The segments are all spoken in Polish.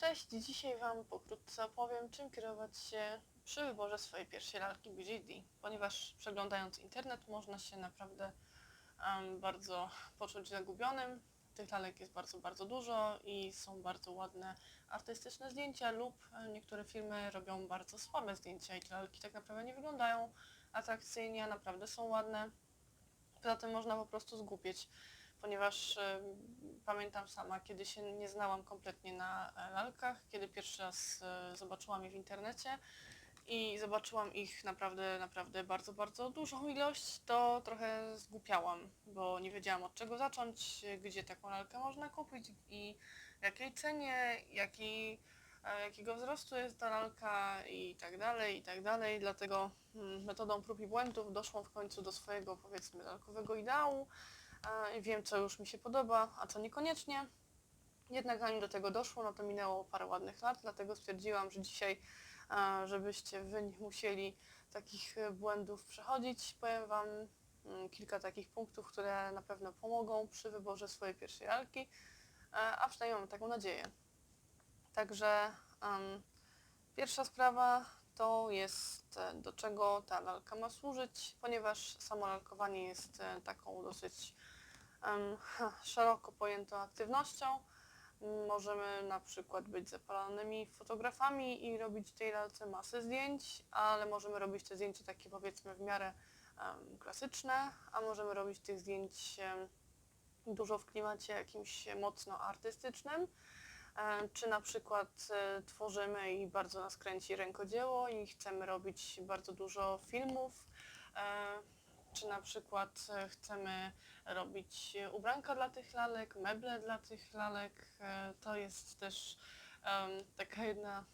Cześć, dzisiaj Wam pokrótce opowiem, czym kierować się przy wyborze swojej pierwszej lalki BJD, ponieważ przeglądając internet można się naprawdę em, bardzo poczuć zagubionym. Tych lalek jest bardzo, bardzo dużo i są bardzo ładne artystyczne zdjęcia lub e, niektóre firmy robią bardzo słabe zdjęcia i te lalki tak naprawdę nie wyglądają atrakcyjnie, a naprawdę są ładne. Poza tym można po prostu zgłupieć ponieważ pamiętam sama, kiedy się nie znałam kompletnie na e, lalkach, kiedy pierwszy raz e, zobaczyłam je w internecie i zobaczyłam ich naprawdę, naprawdę bardzo, bardzo dużą ilość, to trochę zgłupiałam, bo nie wiedziałam od czego zacząć, gdzie taką lalkę można kupić i jakiej cenie, jaki, e, jakiego wzrostu jest ta lalka i tak dalej, i tak dalej. Dlatego mm, metodą prób i błędów doszłam w końcu do swojego, powiedzmy, lalkowego ideału, i wiem, co już mi się podoba, a co niekoniecznie. Jednak zanim do tego doszło, no to minęło parę ładnych lat, dlatego stwierdziłam, że dzisiaj, żebyście wy nie musieli takich e, błędów przechodzić, powiem Wam mm, kilka takich punktów, które na pewno pomogą przy wyborze swojej pierwszej lalki, a przynajmniej mam taką nadzieję. Także em, pierwsza sprawa to jest e, do czego ta lalka ma służyć, ponieważ samo lalkowanie jest e, taką dosyć szeroko pojętą aktywnością. Możemy na przykład być zapalonymi fotografami i robić tej lalce masę zdjęć, ale możemy robić te zdjęcia takie powiedzmy w miarę klasyczne, a możemy robić tych zdjęć dużo w klimacie jakimś mocno artystycznym. Czy na przykład e, tworzymy i bardzo nas kręci rękodzieło i chcemy robić bardzo dużo filmów, e, czy na przykład e, chcemy robić ubranka dla tych lalek, meble dla tych lalek. E, To jest też em, taka jedna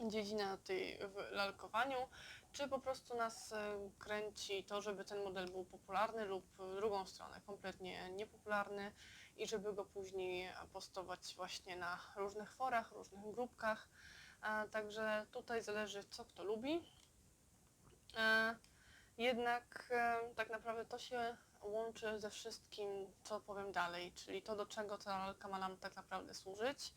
dziedzina tej w lalkowaniu, czy po prostu nas e, kręci to, żeby ten model był popularny lub w drugą stronę kompletnie niepopularny i żeby go później postować właśnie na różnych forach, różnych grupkach. Także tutaj zależy co kto lubi. Jednak tak naprawdę to się łączy ze wszystkim, co powiem dalej, czyli to, do czego ta lalka ma nam tak naprawdę służyć,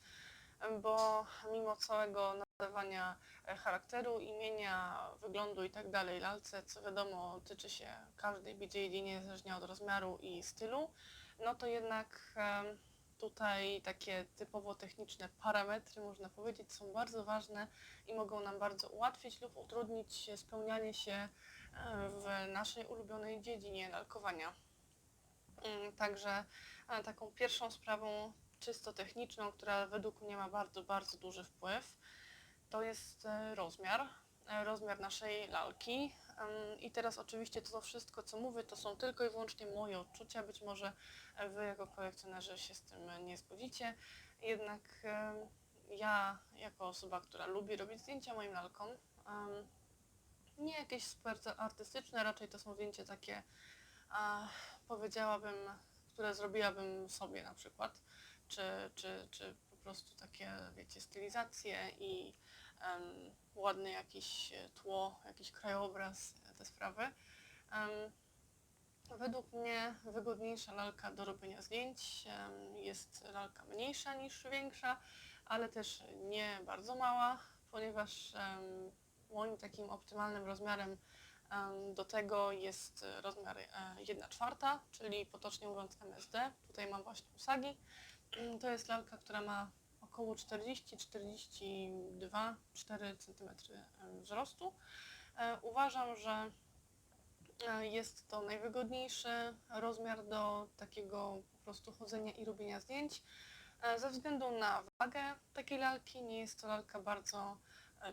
bo mimo całego nadawania e, charakteru, imienia, wyglądu i tak lalce, co wiadomo tyczy się każdej BJD niezależnie od rozmiaru i stylu, no to jednak tutaj takie typowo techniczne parametry, można powiedzieć, są bardzo ważne i mogą nam bardzo ułatwić lub utrudnić spełnianie się w naszej ulubionej dziedzinie lalkowania. Mm, Także e, taką pierwszą sprawą czysto techniczną, która według mnie ma bardzo, bardzo duży wpływ, to jest e, rozmiar, e, rozmiar naszej lalki. I teraz oczywiście to wszystko, co mówię, to są tylko i wyłącznie moje odczucia. Być może Wy jako kolekcjonerzy się z tym nie zgodzicie. Jednak ja, jako osoba, która lubi robić zdjęcia moim lalkom, nie jakieś super artystyczne, raczej to są zdjęcia takie, a, powiedziałabym, które zrobiłabym sobie na przykład, czy, czy, czy po prostu takie, wiecie, stylizacje i em, ładne jakieś tło, jakiś krajobraz, te sprawy. Em, według mnie wygodniejsza lalka do robienia zdjęć jest lalka mniejsza niż większa, ale też nie bardzo mała, ponieważ moim takim optymalnym rozmiarem em, do tego jest e, rozmiar e, 1 czwarta, czyli potocznie mówiąc MSD. Tutaj mam właśnie usagi. Mm, To jest lalka, która ma około 40-42-4 cm wzrostu. E, Uważam, że e, jest to najwygodniejszy rozmiar do takiego po prostu chodzenia i robienia zdjęć. E, Ze względu na wagę takiej lalki nie jest to lalka bardzo e,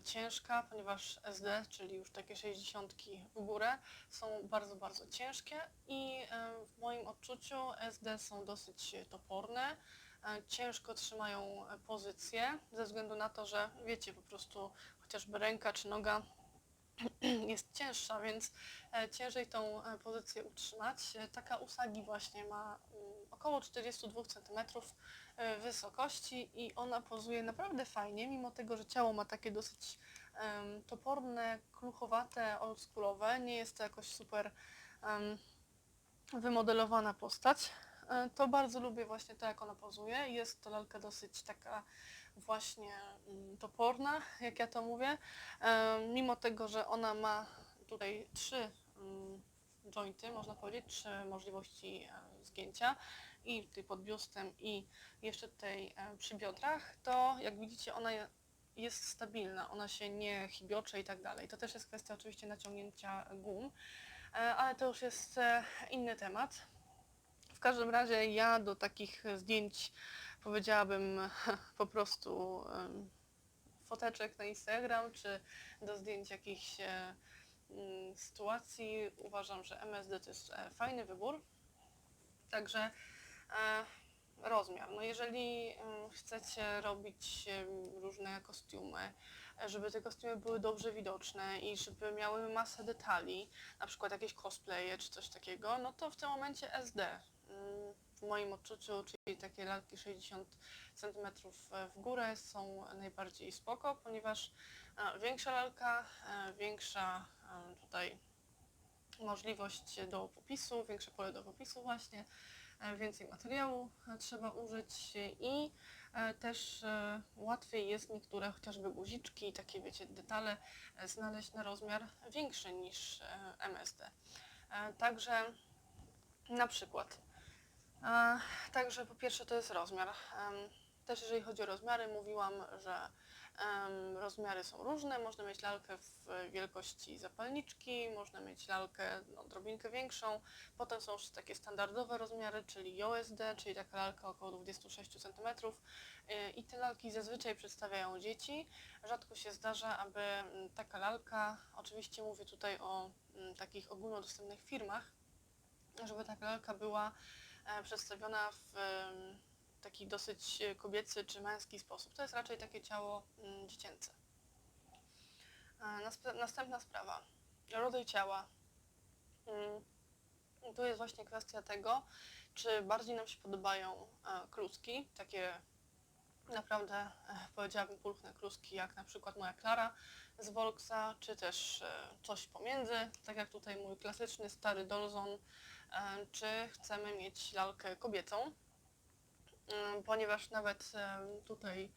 ciężka, ponieważ SD, czyli już takie 60 w górę, są bardzo, bardzo ciężkie i e, w moim odczuciu SD są dosyć toporne e, ciężko trzymają e, pozycję, ze względu na to, że wiecie, po prostu chociażby ręka czy noga jest cięższa, więc e, ciężej tą e, pozycję utrzymać. E, Taka usagi właśnie ma mm, około 42 cm e, wysokości i ona pozuje naprawdę fajnie, mimo tego, że ciało ma takie dosyć em, toporne, kluchowate, oldschoolowe. Nie jest to jakoś super em, wymodelowana postać. e, to bardzo lubię właśnie to, jak ona pozuje. Jest to lalka dosyć taka właśnie mm, toporna, jak ja to mówię. E, Mimo tego, że ona ma tutaj trzy mm, jointy, można powiedzieć, trzy możliwości e, zgięcia i tutaj pod biustem i jeszcze tutaj e, przy biodrach, to jak widzicie ona je- jest stabilna, ona się nie chibiocze i tak dalej. To też jest kwestia oczywiście naciągnięcia gum, e, ale to już jest e, inny temat. W każdym razie ja do takich zdjęć powiedziałabym po prostu foteczek na Instagram, czy do zdjęć jakichś mm, sytuacji. Uważam, że MSD to jest fajny wybór. Także rozmiar. No jeżeli em, chcecie robić różne kostiumy, e, żeby te kostiumy były dobrze widoczne i żeby miały masę detali, na przykład jakieś cosplaye czy coś takiego, no to w tym momencie SD. mm, W moim odczuciu, czyli takie lalki 60 cm w górę są najbardziej spoko, ponieważ e, większa lalka, e, większa e, tutaj możliwość do popisu, większe pole do popisu właśnie, e, więcej materiału e, trzeba użyć i e, też e, łatwiej jest niektóre chociażby guziczki, takie wiecie detale e, znaleźć na rozmiar większy niż e, MSD. E, Także na przykład. E, Także po pierwsze to jest rozmiar. Też jeżeli chodzi o rozmiary, mówiłam, że rozmiary są różne. Można mieć lalkę w wielkości zapalniczki, można mieć lalkę no, odrobinkę większą. Potem są już takie standardowe rozmiary, czyli OSD, czyli taka lalka około 26 cm. I te lalki zazwyczaj przedstawiają dzieci. Rzadko się zdarza, aby mm, taka lalka, oczywiście mówię tutaj o mm, takich ogólnodostępnych firmach, żeby taka lalka była e, przedstawiona w taki dosyć e, kobiecy czy męski sposób. To jest raczej takie ciało mm, dziecięce. E, Następna sprawa. Rodzaj ciała. Mm, Tu jest właśnie kwestia tego, czy bardziej nam się podobają e, kluski, takie naprawdę powiedziałabym pulchne kluski, jak na przykład moja Klara z Volksa, czy też coś pomiędzy, tak jak tutaj mój klasyczny stary Dolzon, czy chcemy mieć lalkę kobiecą, ponieważ nawet tutaj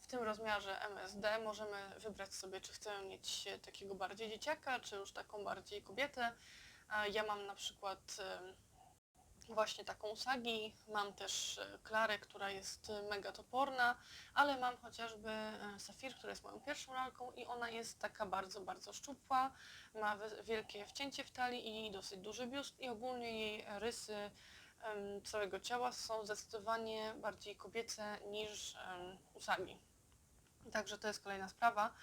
w tym rozmiarze MSD możemy wybrać sobie, czy chcemy mieć e, takiego bardziej dzieciaka, czy już taką bardziej kobietę. Ja mam na przykład właśnie taką Sagi, mam też e, Klarę, która jest e, mega toporna, ale mam chociażby Safir, która jest moją pierwszą lalką i ona jest taka bardzo, bardzo szczupła, ma wielkie wcięcie w talii i dosyć duży biust i ogólnie jej rysy całego ciała są zdecydowanie bardziej kobiece niż Usagi. Także to jest kolejna sprawa.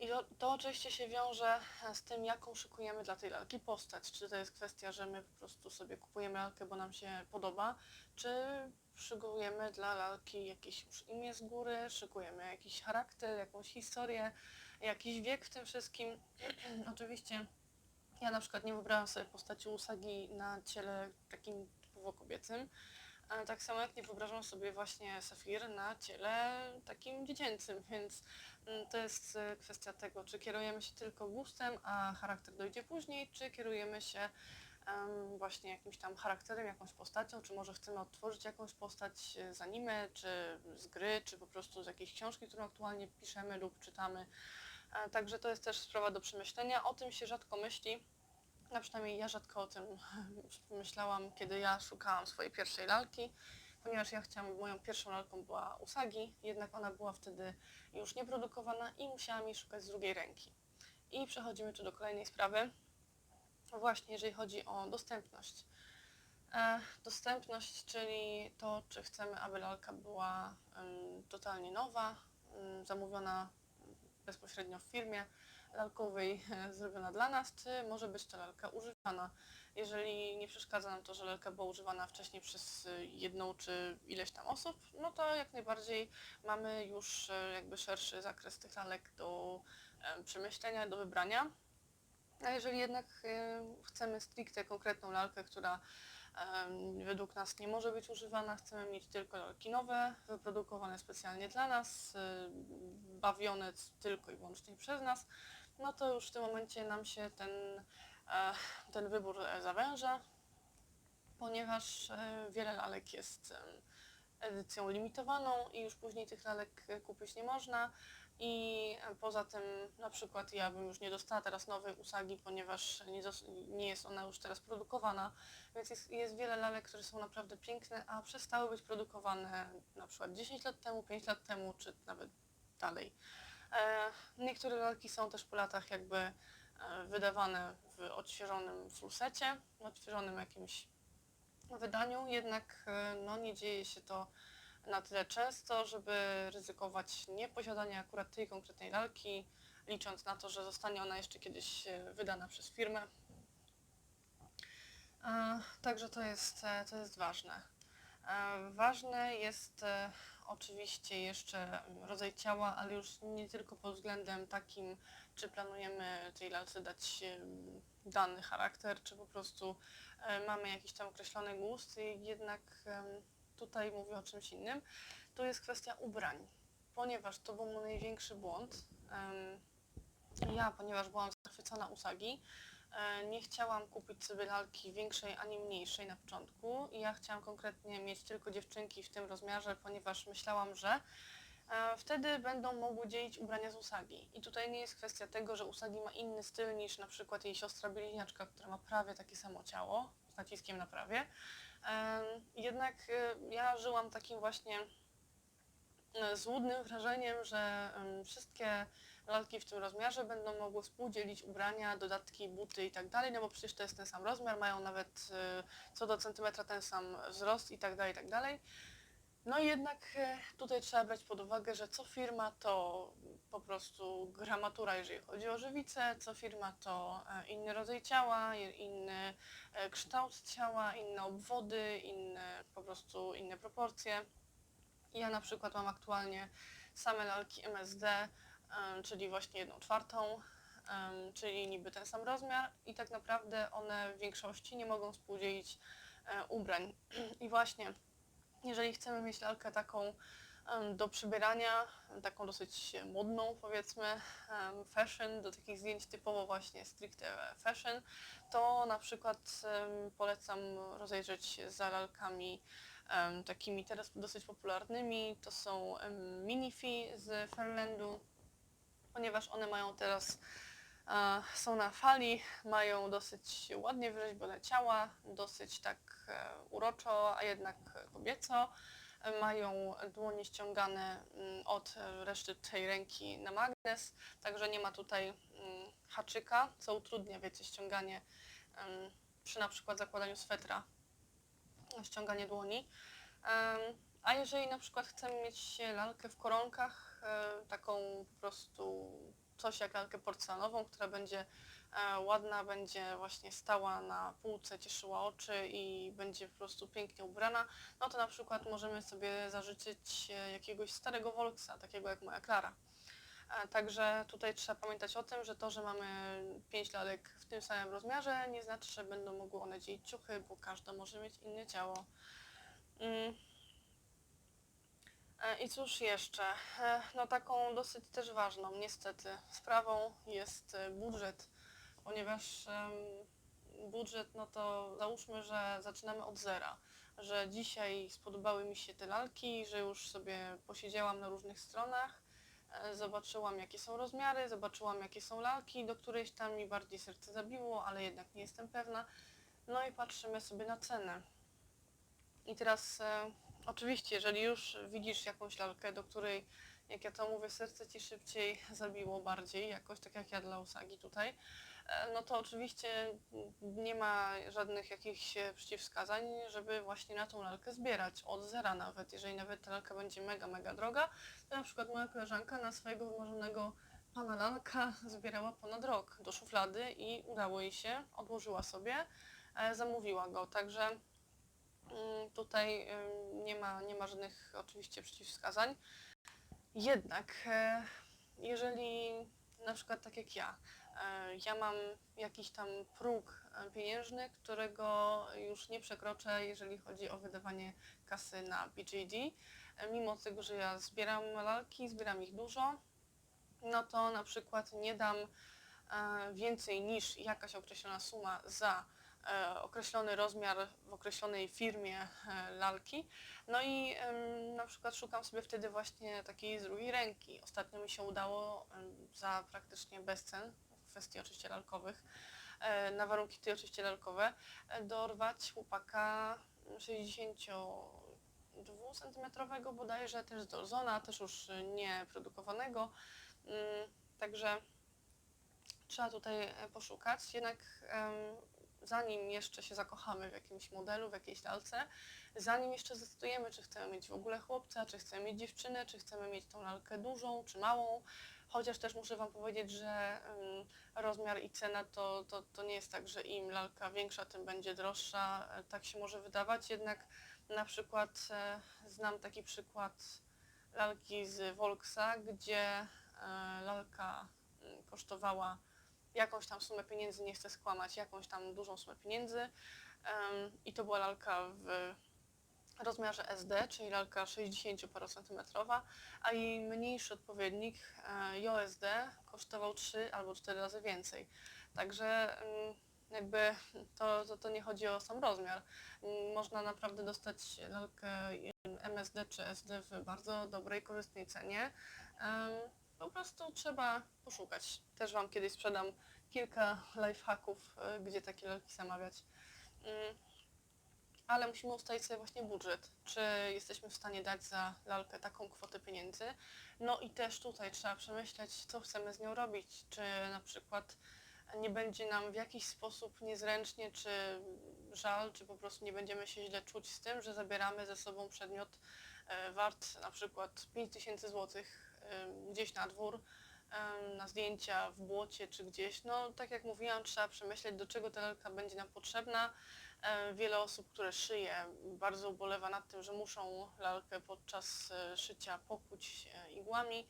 I to, to oczywiście się wiąże z tym, jaką szykujemy dla tej lalki postać. Czy to jest kwestia, że my po prostu sobie kupujemy lalkę, bo nam się podoba, czy szykujemy dla lalki jakieś już imię z góry, szykujemy jakiś charakter, jakąś historię, jakiś wiek w tym wszystkim. Oczywiście ja na przykład nie wybrałam sobie postaci Usagi na ciele takim kobiecym, tak samo jak nie wyobrażam sobie właśnie Safir na ciele takim dziecięcym, więc mm, to jest e, kwestia tego, czy kierujemy się tylko gustem, a charakter dojdzie później, czy kierujemy się właśnie jakimś tam charakterem, jakąś postacią, czy może chcemy odtworzyć jakąś postać e, z anime, czy z gry, czy po prostu z jakiejś książki, którą aktualnie piszemy lub czytamy. E, Także to jest też sprawa do przemyślenia. O tym się rzadko myśli. A przynajmniej ja rzadko o tym myślałam, kiedy ja szukałam swojej pierwszej lalki, ponieważ ja chciałam, moją pierwszą lalką była Usagi, jednak ona była wtedy już nieprodukowana i musiałam jej szukać z drugiej ręki. I przechodzimy tu do kolejnej sprawy. Właśnie jeżeli chodzi o dostępność. E, dostępność, czyli to, czy chcemy, aby lalka była totalnie nowa, zamówiona bezpośrednio w firmie lalkowej e, zrobiona dla nas, czy może być to lalka używana. Jeżeli nie przeszkadza nam to, że lalka była używana wcześniej przez e, jedną czy ileś tam osób, no to jak najbardziej mamy już e, jakby szerszy zakres tych lalek do przemyślenia, do wybrania. A jeżeli jednak chcemy stricte konkretną lalkę, która według nas nie może być używana, chcemy mieć tylko lalki nowe, wyprodukowane specjalnie dla nas, e, bawione tylko i wyłącznie przez nas, no to już w tym momencie nam się ten, e, ten wybór e, zawęża. ponieważ e, wiele lalek jest edycją limitowaną i już później tych lalek kupić nie można. I poza tym, na przykład, ja bym już nie dostała teraz nowej usagi, ponieważ nie, nie jest ona już teraz produkowana. Więc jest, jest wiele lalek, które są naprawdę piękne, a przestały być produkowane na przykład 10 lat temu, 5 lat temu, czy nawet dalej. E, niektóre lalki są też po latach jakby e, wydawane w odświeżonym fullsecie, w odświeżonym jakimś wydaniu, jednak e, no, nie dzieje się to na tyle często, żeby ryzykować nieposiadanie akurat tej konkretnej lalki, licząc na to, że zostanie ona jeszcze kiedyś e, wydana przez firmę. Także to jest, e, to jest ważne. E, Ważne jest oczywiście jeszcze rodzaj ciała, ale już nie tylko pod względem takim, czy planujemy tej lalce dać dany charakter, czy po prostu mamy jakiś tam określony gust, jednak tutaj mówię o czymś innym. To jest kwestia ubrań, ponieważ to był mój największy błąd. Ja, ponieważ byłam zachwycona usagi, e, nie chciałam kupić sobie lalki większej ani mniejszej na początku. Ja chciałam konkretnie mieć tylko dziewczynki w tym rozmiarze, ponieważ myślałam, że e, wtedy będą mogły dzielić ubrania z usagi. I tutaj nie jest kwestia tego, że usagi ma inny styl niż na przykład jej siostra bliźniaczka, która ma prawie takie samo ciało, z naciskiem na prawie. Jednak e, ja żyłam takim właśnie e, złudnym wrażeniem, że wszystkie lalki w tym rozmiarze będą mogły współdzielić ubrania, dodatki, buty i tak dalej, no bo przecież to jest ten sam rozmiar, mają nawet e, co do centymetra ten sam wzrost i tak dalej, i tak dalej. No jednak e, tutaj trzeba brać pod uwagę, że co firma to po prostu gramatura, jeżeli chodzi o żywicę, co firma to e, inny rodzaj ciała, inny e, kształt ciała, inne obwody, inne po prostu inne proporcje. Ja na przykład mam aktualnie same lalki MSD, czyli właśnie jedną czwartą, czyli niby ten sam rozmiar i tak naprawdę one w większości nie mogą współdzielić ubrań. I właśnie, jeżeli chcemy mieć lalkę taką do przybierania, taką dosyć modną powiedzmy, fashion, do takich zdjęć typowo właśnie stricte fashion, to na przykład polecam rozejrzeć za lalkami takimi teraz dosyć popularnymi. To są Minifi z Fairlandu, ponieważ one mają teraz, są na fali, mają dosyć ładnie wyrzeźbione ciała, dosyć tak e, uroczo, a jednak kobieco. Mają dłonie ściągane mm, od reszty tej ręki na magnes, także nie ma tutaj mm, haczyka, co utrudnia, wiecie, ściąganie przy na przykład zakładaniu swetra ściąganie dłoni. A jeżeli na przykład chcemy mieć lalkę w koronkach, e, taką po prostu coś jak lalkę porcelanową, która będzie e, ładna, będzie właśnie stała na półce, cieszyła oczy i będzie po prostu pięknie ubrana, no to na przykład możemy sobie zażyczyć e, jakiegoś starego Volksa, takiego jak moja Klara. E, Także tutaj trzeba pamiętać o tym, że to, że mamy pięć lalek w tym samym rozmiarze, nie znaczy, że będą mogły one dzielić ciuchy, bo każda może mieć inne ciało. Mm. E, I cóż jeszcze? E, No taką dosyć też ważną, niestety, sprawą jest e, budżet, ponieważ budżet, no to załóżmy, że zaczynamy od zera, że dzisiaj spodobały mi się te lalki, że już sobie posiedziałam na różnych stronach, zobaczyłam jakie są rozmiary, zobaczyłam jakie są lalki, do którejś tam mi bardziej serce zabiło, ale jednak nie jestem pewna. No i patrzymy sobie na cenę. I teraz oczywiście, jeżeli już widzisz jakąś lalkę, do której, jak ja to mówię, serce ci szybciej zabiło bardziej, jakoś tak jak ja dla Usagi tutaj, e, no to oczywiście nie ma żadnych jakichś e, przeciwwskazań, żeby właśnie na tą lalkę zbierać od zera nawet. Jeżeli nawet ta lalka będzie mega, mega droga, to na przykład moja koleżanka na swojego wymarzonego pana lalka zbierała ponad rok do szuflady i udało jej się, odłożyła sobie, e, zamówiła go, także tutaj ym, nie ma, nie ma żadnych oczywiście przeciwwskazań. Jednak e, jeżeli na przykład tak jak ja, e, ja mam jakiś tam próg e, pieniężny, którego już nie przekroczę, jeżeli chodzi o wydawanie kasy na BJD, e, mimo tego, że ja zbieram lalki, zbieram ich dużo, no to na przykład nie dam więcej niż jakaś określona suma za określony rozmiar w określonej firmie e, lalki. No i na przykład szukam sobie wtedy właśnie takiej z drugiej ręki. Ostatnio mi się udało za praktycznie bezcen, w kwestii oczywiście lalkowych, e, na warunki te oczywiście lalkowe, e, dorwać chłopaka 62 cm bodajże, też z Dorzona, też już e, nie produkowanego. Mm, Także trzeba tutaj e, poszukać. Jednak zanim jeszcze się zakochamy w jakimś modelu, w jakiejś lalce, zanim jeszcze zdecydujemy, czy chcemy mieć w ogóle chłopca, czy chcemy mieć dziewczynę, czy chcemy mieć tą lalkę dużą, czy małą, chociaż też muszę Wam powiedzieć, że rozmiar i cena to, to, to nie jest tak, że im lalka większa, tym będzie droższa. E, Tak się może wydawać, jednak na przykład e, znam taki przykład lalki z Volksa, gdzie e, lalka mm, kosztowała jakąś tam sumę pieniędzy, nie chcę skłamać, jakąś tam dużą sumę pieniędzy i to była lalka w rozmiarze SD, czyli lalka 60 parocentymetrowa, a jej mniejszy odpowiednik e, JOSD kosztował 3 albo 4 razy więcej. Także mm, jakby to, to, to nie chodzi o sam rozmiar. Mm, Można naprawdę dostać lalkę MSD czy SD w bardzo dobrej, korzystnej cenie. Po prostu trzeba poszukać. Też Wam kiedyś sprzedam kilka lifehacków, e, gdzie takie lalki zamawiać. Mm, Ale musimy ustalić sobie właśnie budżet, czy jesteśmy w stanie dać za lalkę taką kwotę pieniędzy. No i też tutaj trzeba przemyśleć, co chcemy z nią robić. Czy na przykład nie będzie nam w jakiś sposób niezręcznie, czy żal, czy po prostu nie będziemy się źle czuć z tym, że zabieramy ze sobą przedmiot e, wart na przykład 5000 zł gdzieś na dwór, na zdjęcia w błocie czy gdzieś. No tak jak mówiłam, trzeba przemyśleć, do czego ta lalka będzie nam potrzebna. Wiele osób, które szyje, bardzo ubolewa nad tym, że muszą lalkę podczas e, szycia pokuć e, igłami.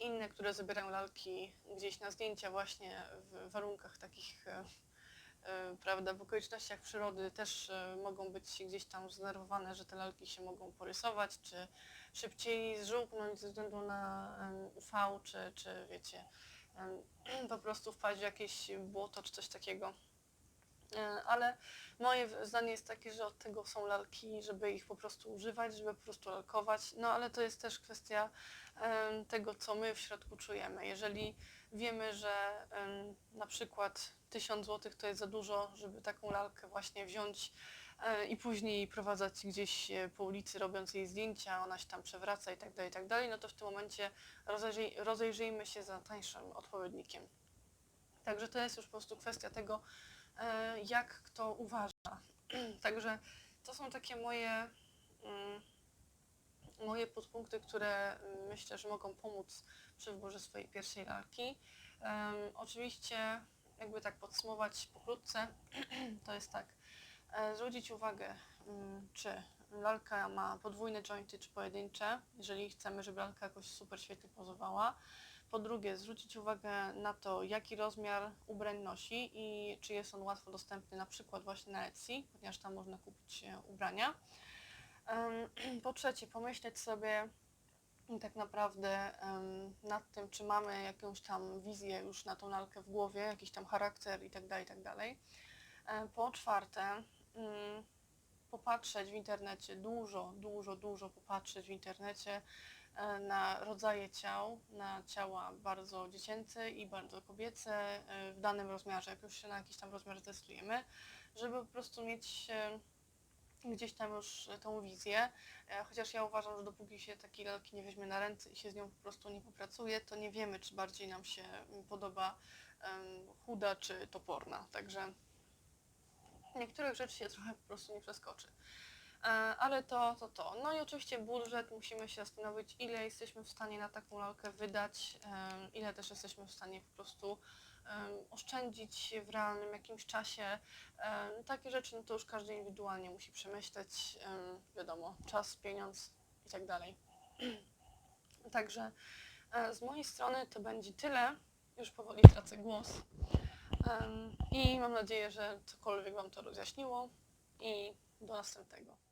Inne, które zabierają lalki gdzieś na zdjęcia właśnie w warunkach takich, e, prawda, w okolicznościach przyrody też mogą być gdzieś tam zdenerwowane, że te lalki się mogą porysować, czy szybciej zżółknąć ze względu na UV, czy, czy wiecie, po prostu wpaść w jakieś błoto, czy coś takiego. E, Ale moje zdanie jest takie, że od tego są lalki, żeby ich po prostu używać, żeby po prostu lalkować. No ale to jest też kwestia tego, co my w środku czujemy. Jeżeli wiemy, że na przykład 1000 zł to jest za dużo, żeby taką lalkę właśnie wziąć i później prowadzać gdzieś e, po ulicy, robiąc jej zdjęcia, ona się tam przewraca i tak dalej, i tak dalej, no to w tym momencie rozejrzyj, rozejrzyjmy się za tańszym odpowiednikiem. Także to jest już po prostu kwestia tego, e, jak kto uważa. Także to są takie moje, mm, moje podpunkty, które mm, myślę, że mogą pomóc przy wyborze swojej pierwszej lalki. Oczywiście, jakby tak podsumować pokrótce, to jest tak, e, zwrócić uwagę, mm, czy lalka ma podwójne jointy czy pojedyncze, jeżeli chcemy, żeby lalka jakoś super świetnie pozowała. Po drugie, zwrócić uwagę na to, jaki rozmiar ubrań nosi i czy jest on łatwo dostępny na przykład właśnie na Etsy, ponieważ tam można kupić e, ubrania. Po trzecie, pomyśleć sobie tak naprawdę nad tym, czy mamy jakąś tam wizję już na tą lalkę w głowie, jakiś tam charakter itd., itd. E, Po czwarte, mm, popatrzeć w internecie, dużo, dużo, dużo popatrzeć w internecie e, na rodzaje ciał, na ciała bardzo dziecięce i bardzo kobiece e, w danym rozmiarze, jak już się na jakiś tam rozmiar zdecydujemy, żeby po prostu mieć gdzieś tam już tą wizję, E, chociaż ja uważam, że dopóki się takiej lalki nie weźmie na ręce i się z nią po prostu nie popracuje, to nie wiemy, czy bardziej nam się mm, podoba chuda czy toporna, także niektórych rzeczy się trochę po prostu nie przeskoczy. E, Ale to, to, to. No i oczywiście budżet, musimy się zastanowić, ile jesteśmy w stanie na taką lalkę wydać, ile też jesteśmy w stanie po prostu oszczędzić w realnym jakimś czasie. Takie rzeczy no to już każdy indywidualnie musi przemyśleć, em, wiadomo, czas, pieniądz i tak dalej. Także e, z mojej strony to będzie tyle. Już powoli tracę głos. I mam nadzieję, że cokolwiek Wam to rozjaśniło i do następnego.